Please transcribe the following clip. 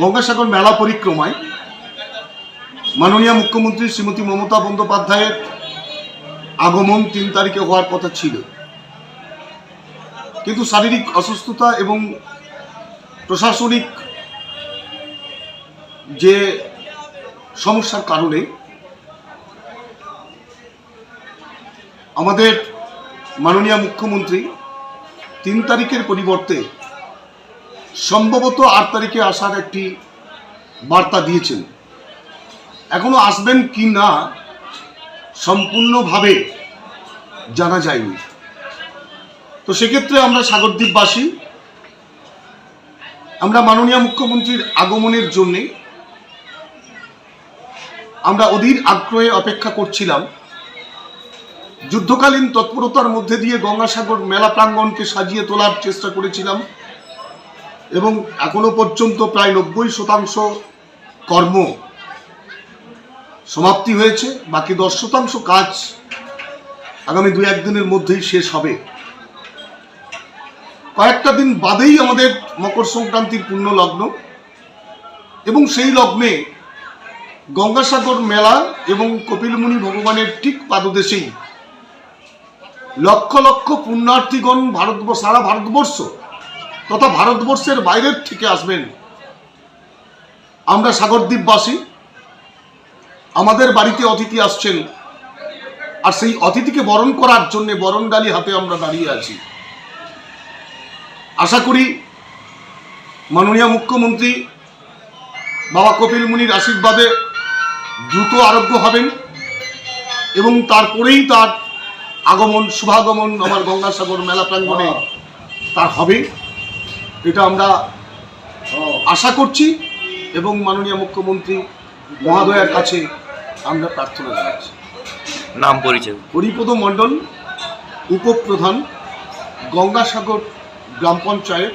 গঙ্গাসাগর মেলা পরিক্রমায় মাননীয় মুখ্যমন্ত্রী শ্রীমতী মমতা বন্দ্যোপাধ্যায়ের আগমন তিন তারিখে হওয়ার কথা ছিল। কিন্তু শারীরিক অসুস্থতা এবং প্রশাসনিক যে সমস্যার কারণে আমাদের মাননীয় মুখ্যমন্ত্রী তিন তারিখের পরিবর্তে সম্ভবত আট তারিখে আসার একটি বার্তা দিয়েছেন। এখনও আসবেন কি না সম্পূর্ণভাবে জানা যায়নি। তো সেক্ষেত্রে আমরা সাগরদ্বীপবাসী, আমরা মাননীয় মুখ্যমন্ত্রীর আগমনের জন্যে আমরা অধীর আগ্রহে অপেক্ষা করছিলাম। যুদ্ধকালীন তৎপরতার মধ্যে দিয়ে গঙ্গাসাগর মেলা প্রাঙ্গণকে সাজিয়ে তোলার চেষ্টা করেছিলাম। এবং এখনও পর্যন্ত প্রায় নব্বই শতাংশ কর্ম সমাপ্তি হয়েছে, বাকি দশ শতাংশ কাজ আগামী দু একদিনের মধ্যেই শেষ হবে। কয়েকটা দিন বাদেই আমাদের মকর সংক্রান্তির পূর্ণ লগ্ন এবং সেই লগ্নে গঙ্গাসাগর মেলা এবং কপিলমুনি ভগবানের ঠিক পাদদেশেই লক্ষ লক্ষ পুণ্যার্থীগণ ভারতবর্ষ সারা ভারতবর্ষ তথা ভারতবর্ষের বাইরের থেকে আসবেন। আমরা সাগরদ্বীপবাসী। আমাদের বাড়িতে অতিথি আসছেন। আর সেই অতিথিকে বরণ করার জন্য বরণডালি হাতে আমরা দাঁড়িয়ে আছি। আশা করি মাননীয় মুখ্যমন্ত্রী বাবা কপিল মুনির আশীর্বাদে দ্রুত আরোগ্য হবেন এবং তারপরেই তার আগমন, শুভাগমন আমার গঙ্গাসাগর মেলা প্রাঙ্গণে তার হবে। এটা আমরা আশা করছি এবং মাননীয় মুখ্যমন্ত্রী মহাদয়ার কাছে আমরা প্রার্থনা জানাচ্ছি। নাম পরিচয়। হরিপদ মণ্ডল উপপ্রধান গঙ্গাসাগর গ্রাম পঞ্চায়েত।